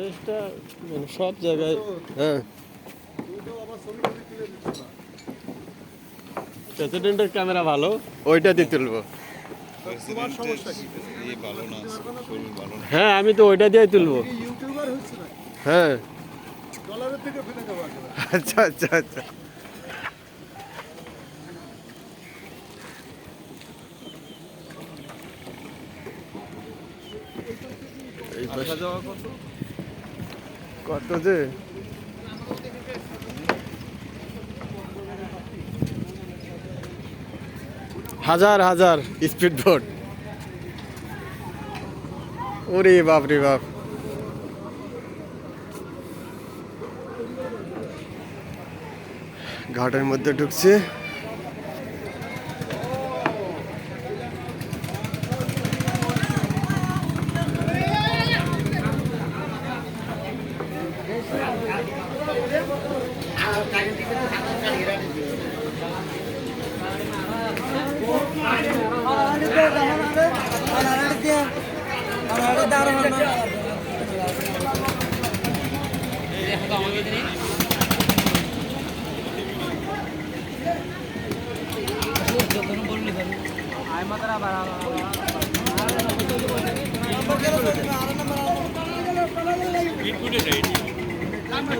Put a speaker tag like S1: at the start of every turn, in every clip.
S1: ফরেস্টটা মানে সব জায়গায় হ্যাঁ। প্রেসিডেন্টের ক্যামেরা ভালো। ওইটা দিয়ে তুলবো।
S2: তোমার সমস্যা কি
S3: এই ভালো না শরীর ভালো না।
S1: হ্যাঁ আমি তো ওইটা দিয়ে তুলবো। হ্যাঁ। আচ্ছা আচ্ছা আচ্ছা। এই পাশে
S3: যাওয়া কত
S1: কত যে? হাজার হাজার স্পিড বোট। ওরে বাপ রে বাপ। ঘাটের মধ্যে ঢুকছে।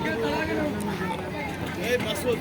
S1: Good day. মাসুদ।